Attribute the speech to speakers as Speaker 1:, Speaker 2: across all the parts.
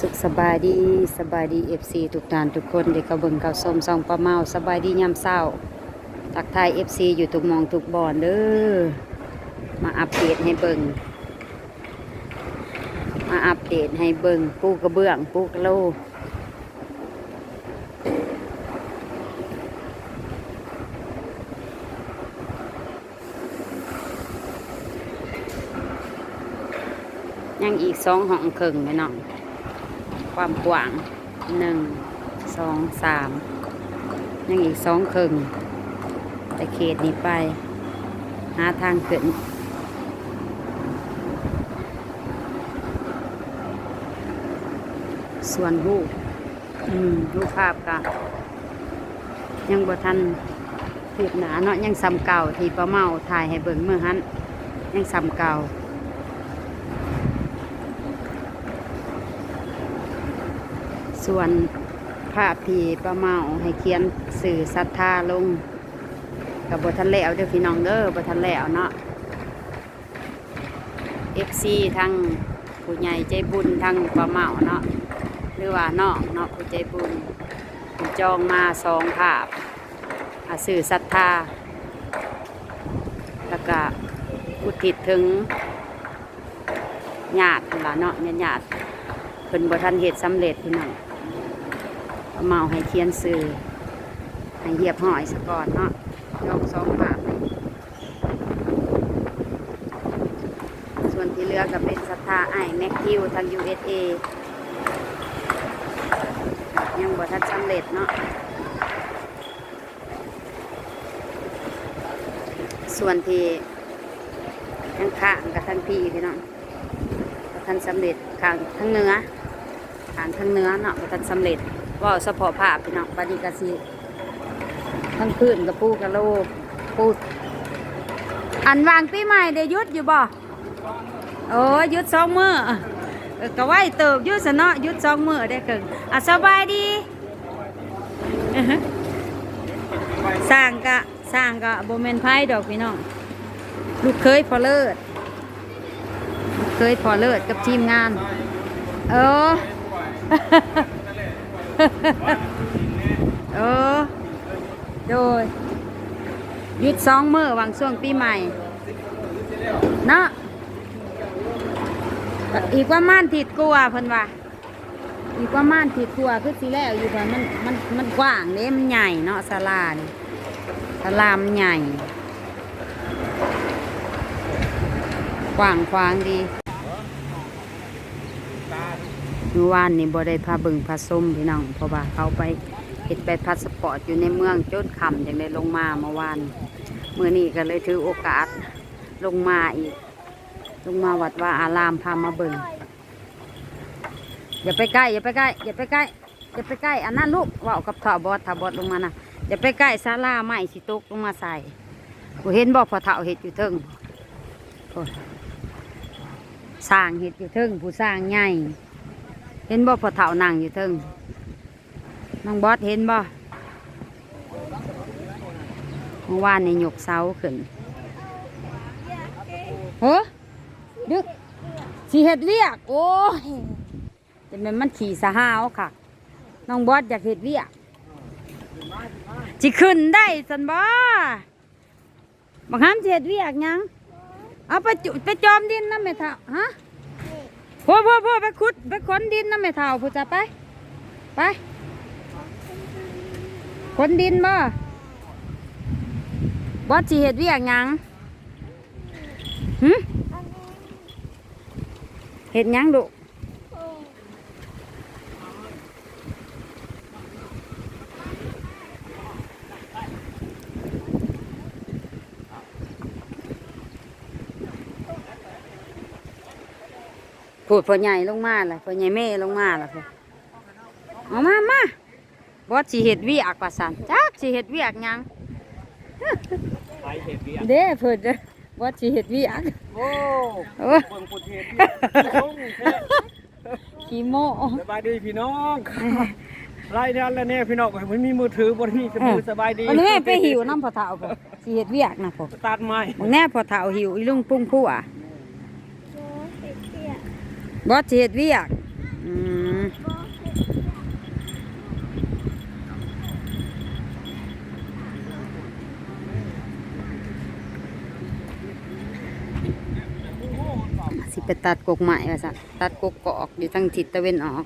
Speaker 1: สุขสบายดีสบายดีเอฟซีทุกท่านทุกคนเด็กกระเบิงเก่าส้มซองปลาเมาสบายดียามเศร้าทักทายเอฟซีอยู่ทุกมองทุกบอนเด้อมาอัปเดตให้เบิงมาอัปเดตให้เบิงปูกระเบื้องปูกระโลยังอีกสองห้องครึ่งไหมน้อง ความกว้างหนึ่งสองสามยังอีกสองครึ่งแต่เขตนี้ไป หาทางขึ้นส่วนรูปรูปภาพก็ยังบ่ทันผิดหนาเนาะยังซ้ำเก่าที่ป้าเมาถ่ายให้เบิ่งเมื่อหันยังซ้ำเก่า ส่วนภาพที่ป้าเมาให้เขียนสื่อศรัทธาลงกับบทันแล้วเด้อพี่น้องเด้อบทันแล้วเนาะ FC ทั้งผู้ใหญ่ใจบุญทั้งป้าเมาเนาะหรือว่าน้องเนาะผู้ใจบุญจองมาสองภาพสื่อศรัทธาแล้วก็อุทิศถึงญาตินั่นล่ะเนาะญาติเพิ่นบ่ทันเหตุสำเร็จพี่น้อง เมาให้เขียนสื่อให้เหยียบหอยสะก่อนเนาะยกสองบาทส่วนที่เหลือก็เป็นศรัทธาไอ้แม็กคิวทาง USA ยังบ่ทันสำเร็จเนาะส่วนที่ยังข้างกับทั้งพี่พี่น้องบ่ทันสำเร็จข้างทั้งเนื้อข้างทั้งเนื้อเนาะบ่ทันสำเร็จ ว่าเฉพาะภาพพี่น้องบาดีกาซีทั้งคืนกับปูกะโลกปูอันวางปีใหม่ได้หยุดอยู่บ่โอ้ยยุดสองมือก็ไหวเติบยุดสนะยุดสองมือได้เกิงอะสบายดีสร้างกะสร้างกะโบเมนไพ่ดอกพี่น้องลูกเคยพอเลิศเคยพอเลิศกับทีมงาน เออ เออ โดยยุดสองมือวางช่วงปีใหม่เนาะอีกว่าม่านถิดกลัวาเพิ่นว่าอีกว่าม่านถิดกลัวคือสิแล้วอยู่เพิ่นมันมันมันกว้างเด้มันใหญ่เนาะศาลานี่ศาลามันใหญ่กว้างขวางดี เมื่อวานนี่บ่ได้พาเบิงพาส้มพี่น้องเพราะว่าเขาไปเฮ็ดไปพาสปอร์ตอยู่ในเมืองจนค่ำจังได้ลงมาเมื่อวานเมื้อนี้ก็เลยถือโอกาสลงมาอีก ลงมาวัดว่าอารามพามาเบิงอย่าไปใกล้อย่าไปใกล้อย่าไปใกล้อย่าไปใกล้อันนั้นลูกเว่ากับถ่าบอสถ่าบอสลงมานะอย่าไปใกล้ศาลาไม้สิตกลงมาใส่กูเห็นบอกพอเถ่าเห็ดอยู่เทิงสร้างเห็ดอยู่เทิงผู้สร้างใหญ่ เห็นบ่พอเถ่านั่งอยู่เทึงน้องบอสเห็นบ่เมื่อวานในี่ยกเสาขึ้นโหดึกสีเห็ดเวียก โอ้ยจะเป็นมันขี่สหาวค่ะ น้องบอสอยากเห็ดเวียกจิขึ้นได้สันบ่บังคับสิเห็ดเวียกยัง เอาไปจุไปจอมดินนะแม่เถ่าฮะ พ่อพ่อพ่อไปขุดไปขนดินน้ำไม่เท่าพูจะไป ไปขนดินบ่บ่จีเห็ดเวียกยังหึเห็ดยังดุ พูดพ่อใหญ่ลงมาล่ะพ่อใหญ่แม่ลงมาล่ะพ่อเอามามาบอสจีเห็ดเวียกว่าสันจักจีเห็ดเวียกหยัง
Speaker 2: ไปเห็ดเบียร์
Speaker 1: เด้เพิ่นเด้อบอสจีเห็ดเวียก
Speaker 2: โอ้
Speaker 1: โอ้
Speaker 2: เบิ่งปุเทศ
Speaker 1: ขี้โม
Speaker 2: สบายดีพี่น้องไล่ทันแล้วเนี่ยพี่น้องมันมีมือถือบนนี้จะมือสบายดี
Speaker 1: วันนี้แม่ไปหิวน้ำพอเท่าพ่อจีเห็ดเวียกนะพ่อ
Speaker 2: ตัดไม้
Speaker 1: บางแน่พอเท่าหิวอีลุงปุ้งผู้อะ บอสเหตุเวียกสิไปตัดกกใหม่ว่สัตัดกกกอกอยู่ทางทิศตะเวนออก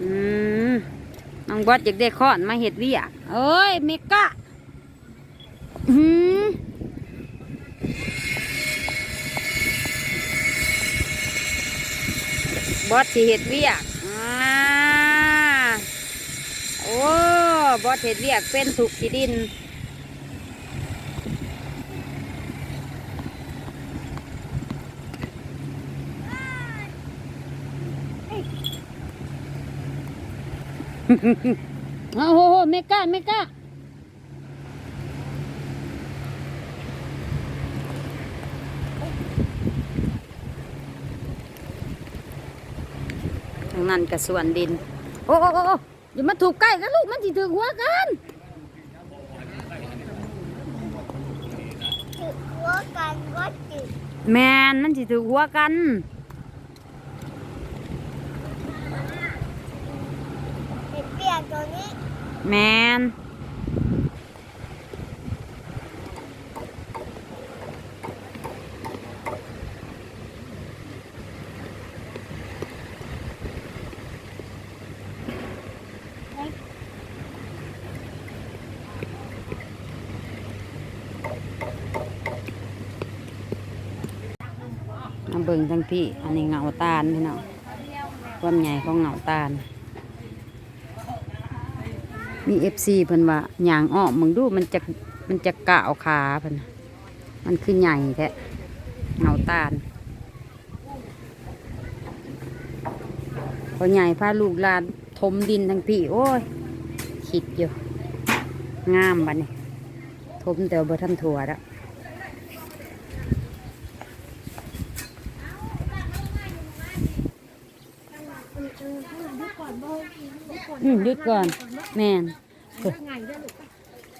Speaker 1: อืมน้องบอสอยากได้ค้อนมาเห็ดเวียเอ้ยเมกะอืมบอสสิเห็ดเวียกอ่าโอ้ บอสเห็ดเวียกเป็นถูกที่ดิน โอ้โหเมกะเมกะทางนั้นกับสวนดินโอ้โอ้โอ้โอ้อย่ามาถูกใกล้กันลูกมันสิถึงหัวกัน
Speaker 3: ถือหัวกันก็จิต
Speaker 1: แมนมันสิถึงหัวกัน
Speaker 3: เห็นเปียกตัวนี้
Speaker 1: แมนเบิ่งทั้งพี่ อันนี้เงาตาลพี่น้องความใหญ่ของเงาตาล มีเอฟซีเพิ่นว่าหยางอ้อมมึงดูมันจะมันจะกะเอาขาเพิ่นมันคือใหญ่แท้เหงาตาลพอใหญ่พาลูกลานทมดินทั้งพี่โอ้ยคิดอยู่ งามบัดนี้ทมแต่ว่าบ่ทำถั่วแล้ว อืมหยุดก่อน แม่น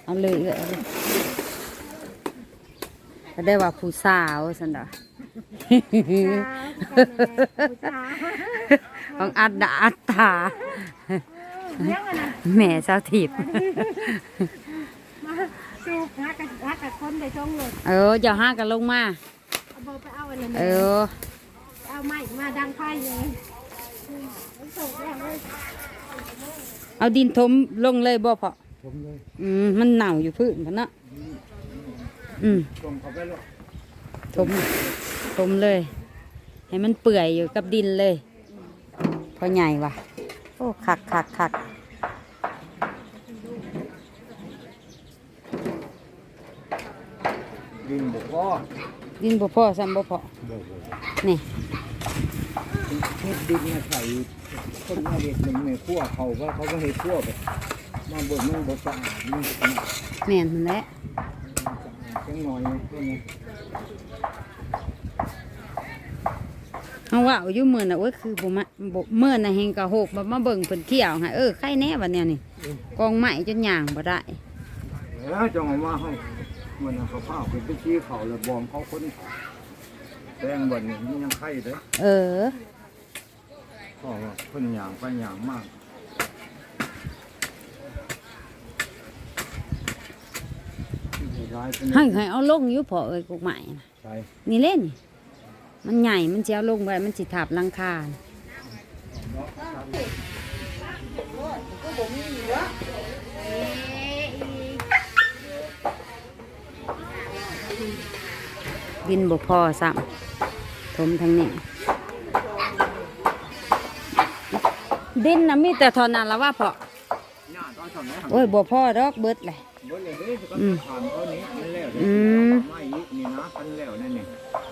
Speaker 1: เอาเลยเอาเลยก็ได้ว่าผู้สาวสันดอกของอัดดาอัดตาแม่สาวทิพย์
Speaker 3: จูบฮักกับฮักกับคนไปช่องรถ
Speaker 1: เอออย่าห้ากันลงมา
Speaker 3: เอาเบอร์ไปเอาอะไร
Speaker 1: เออ
Speaker 3: เอาไม้มาดังไฟเลยส่งแล้วเลย
Speaker 1: เอาดินทมลงเลยบ่พอ
Speaker 2: ผมเลย
Speaker 1: อืมมันเน่าอยู่พื้นพันนะอืม
Speaker 2: ส่งเขาไปแล้ว
Speaker 1: ทมทมเลย ให้มันเปื่อยอยู่กับดินเลย พอใหญ่ว่ะ โอ้คักคักคัก
Speaker 2: ดินบอกว่า
Speaker 1: ดินบ่พอซ้ำบ่พอ
Speaker 2: บอกว่า
Speaker 1: นี่
Speaker 2: เฮ็ดดินมาใส่ คนมาเด็ดหนึ่งในขั้วเขาก็เขาก็ให้ขั้วไปมาเบิ่งมันบสะอาดมันสะอาด
Speaker 1: แม่นมันแหละ
Speaker 2: จังหน่อยนะเพื่อนนะ
Speaker 1: เอาว่าอายู่มื้อน่ะโอ้ยคือบ่มาบ่มื้อน่ะเฮงกะโหกบ่มาเบิ่งเพิ่นเที่ยวให้เออใครแน่บัดเนี้ยนี่กองไม้จนย่างบ่ได้
Speaker 2: แล้วจังเอามาให้มันเอาเขาผ้าไปไปชี้เขาแล้วบองเขาคนเขาแดงบ่นี่มันยังไข่เด้อ
Speaker 1: เออ
Speaker 2: เพิ่นหยางไปหยางมากร้ายเป็น
Speaker 1: ให้ให้เอาลงอยู่พอเอ้ยกกไม้น่ะ
Speaker 2: ใช่
Speaker 1: นี่เล่นนี่มันใหญ่มันสิเอาลงไว้มันสิทับหลังคาดินบ่พอซ้ำทมทางนี้ ดินน่ะมีแต่เทอนั้นแล้วว่าพอ
Speaker 2: หญ้าตอนสมัยหัน
Speaker 1: โอ้ยบ่พอดอกเบิดเลย
Speaker 2: เบิ่เลยเด้ก็
Speaker 1: อืม
Speaker 2: ผ่านเขานี้มันแล้ว
Speaker 1: อืม
Speaker 2: ไม่อีกนี่นะมันแล้วนั่นนี่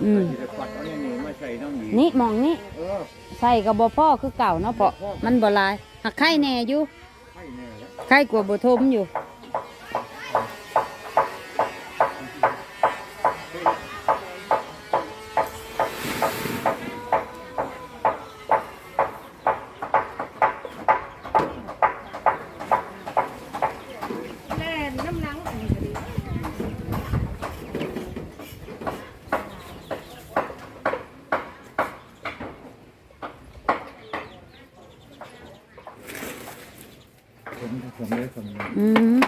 Speaker 1: อืม
Speaker 2: สิได้ปัดเอาเนี่ยนี่มาใส่น้ำหยี
Speaker 1: นี่มองนี่
Speaker 2: เออ
Speaker 1: ใส่กับบ่พ่อคือเก่าเนาะเพาะมันบ่หลายหักไข่แน่อยู่
Speaker 2: ให้แน่แล้ว
Speaker 1: ไข่กว่าบ่ทมอยู่
Speaker 2: ทำนี้
Speaker 1: อืม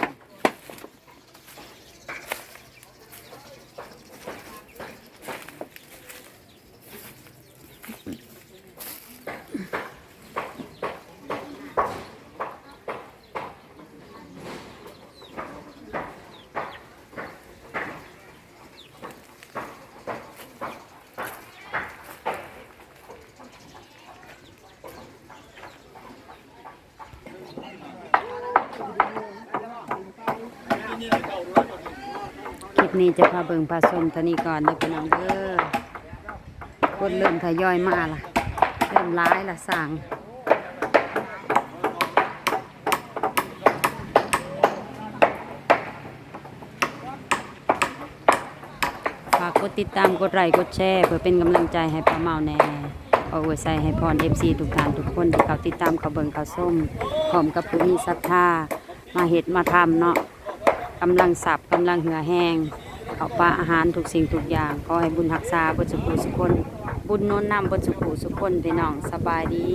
Speaker 1: คลิป นี้จะพาเบิงพาชมท่านี้ก่อนเด้อพี่น้องเด้อคนเริ่มทยอยมาล่ะ เริ่มร้ายละสั่งฝากกดติดตามกดไลค์กดแชร์ เพื่อเป็นกำลังใจให้ป้าเมาแน่เอาไว้ใส่ให้พร FC ทุกท่านทุกคนที่เขาติดตามเขาเบิงเขาส้มพร้อมกับผู้มีศรัทธามาเฮ็ดมาทำเนาะกำลังสับกำลังเหือแห้ง เอาปลาอาหารทุกสิ่งทุกอย่างขอให้บุญหักษาบุญสุขุสุคน บุญโน้นนำบุญสุขุสุคนพี่น้องสบายดี